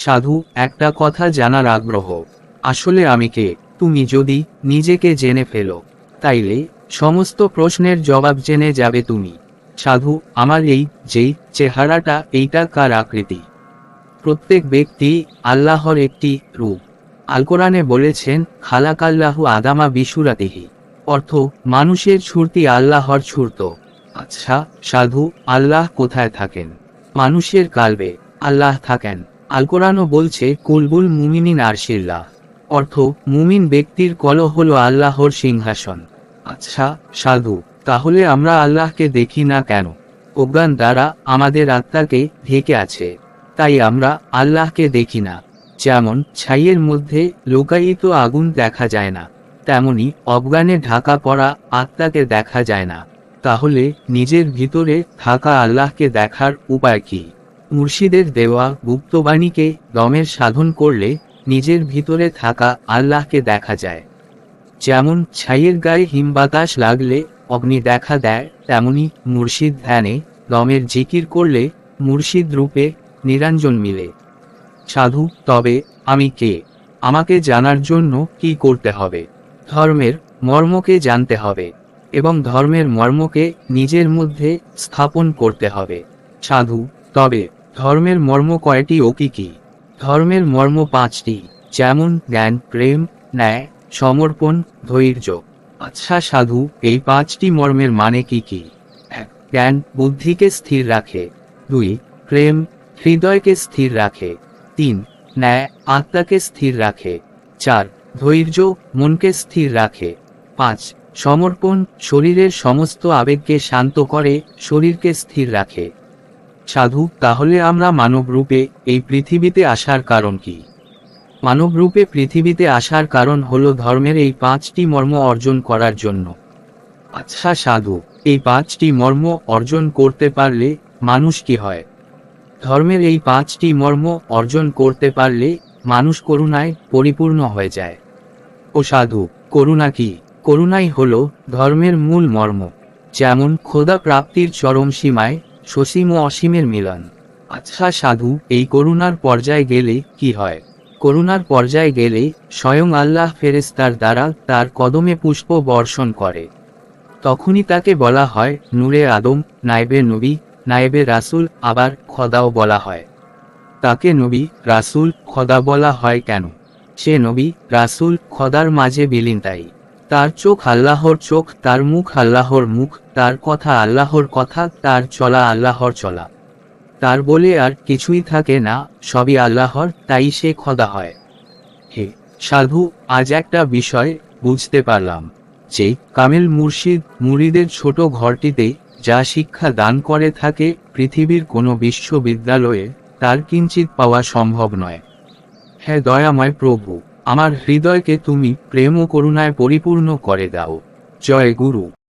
সাধু, একটা কথা জানার আগ্রহ। আসলে আমি কে? তুমি যদি নিজেকে জেনে ফেলো, তাইলে সমস্ত প্রশ্নের জবাব জেনে যাবে তুমি। সাধু, আমার এই যেই চেহারাটা, এইটা কার আকৃতি? প্রত্যেক ব্যক্তি আল্লাহর একটি রূপ। আল কোরআনে বলেছেন, খালাকাল্লাহু আদামা বিশুরাতিহি অর্থ, মানুষের ছুরতি আল্লাহর ছুরত। আচ্ছা সাধু, আল্লাহ কোথায় থাকেন? মানুষের কালবে আল্লাহ থাকেন। আল কোরআনও বলছে, কুলবুল মুমিনিন আরশিল্লাহ অর্থ, মুমিন ব্যক্তির কল হল আল্লাহর সিংহাসন। আচ্ছা সাধু, তাহলে আমরা আল্লাহকে দেখি না কেন? অজ্ঞান দ্বারা আমাদের আত্মাকে ঢেকে আছে। তাই আমরা আল্লাহকে দেখি না। যেমন, ছাইয়ের মধ্যে লোকায়িত আগুন দেখা যায় না। তেমনি অজ্ঞানে ঢাকা পড়া আত্মাকে দেখা যায় না। তাহলে, নিজের ভিতরে থাকা আল্লাহকে দেখার উপায় কি? মুর্শিদের দেওয়া গুপ্তবাণীকে দমের সাধন করলে নিজের ভিতরে থাকা আল্লাহকে দেখা যায়। যেমন ছাইয়ের গায়ে হিমবাতাস লাগলে অগ্নি দেখা দেয়, তেমনি মুর্শিদ ধ্যানে দমের জিকির করলে মুর্শিদ রূপে নিরঞ্জন মিলে। সাধু, তবে আমি কে? আমাকে জানার জন্য কি করতে হবে? ধর্মের মর্মকে জানতে হবে এবং ধর্মের মর্মকে নিজের মধ্যে স্থাপন করতে হবে। সাধু, তবে ধর্মের মর্ম কয়টি ও কি কি? ধর্মের মর্ম পাঁচটি, যেমন জ্ঞান, প্রেম, ন্যায়, সমর্পণ, ধৈর্য। আচ্ছা সাধু, এই পাঁচটি মর্মের মানে কি কি? এক, জ্ঞান, বুদ্ধিকে স্থির রাখে। দুই, প্রেম, হৃদয়কে স্থির রাখে। তিন, ন্যায়, আত্মাকে স্থির রাখে। চার, ধৈর্য, মনকে স্থির রাখে। পাঁচ, সমর্পণ, শরীরের সমস্ত আবেগকে শান্ত করে, শরীরকে স্থির রাখে। সাধু, তাহলে আমরা মানব রূপে, এই পৃথিবীতে আসার কারণ কি? মানব রূপে পৃথিবীতে আসার কারণ হল ধর্মের এই পাঁচটি মর্ম অর্জন করার জন্য। আচ্ছা সাধু, এই পাঁচটি মর্ম অর্জন করতে পারলে মানুষ কি হয়? ধর্মের এই পাঁচটি মর্ম অর্জন করতে পারলে মানুষ করুণায় পরিপূর্ণ হয়ে যায়। ও সাধু, করুণা কি? করুণাই হল ধর্মের মূল মর্ম, যেমন খোদা প্রাপ্তির চরম সীমায় সসীম ও অসীমের মিলন। আচ্ছা সাধু, এই করুণার পর্যায়ে গেলে কি হয়? করুণার পর্যায়ে গেলে স্বয়ং আল্লাহ ফেরেস্তার দ্বারা তার কদমে পুষ্প বর্ষণ করে। তখনই তাকে বলা হয় নূরে আদম নাইবে নবী নাইবে রাসূল, আবার খদাও বলা হয়। তাকে নবী, রাসূল, খদা বলা হয় কেন? সে নবী, রাসূল, খদার মাঝে বিলীন তাই। তার চোখ আল্লাহর চোখ, তার মুখ আল্লাহর মুখ, তার কথা আল্লাহর কথা, তার চলা আল্লাহর চলা। তার বলে আর কিছুই থাকে না, সবই আল্লাহর, তাই সে খদা হয়। হে সাধু, আজ একটা বিষয় বুঝতে পারলাম, যে কামেল মুর্শিদ মুরিদের ছোট ঘরটিতে যা শিক্ষা দান করে থাকে পৃথিবীর কোনো বিশ্ববিদ্যালয়ে, তার কিঞ্চিত পাওয়া সম্ভব নয়। হ্যাঁ দয়াময় প্রভু আমার হৃদয়কে তুমি প্রেম ও করুণায় পরিপূর্ণ করে দাও। জয় গুরু।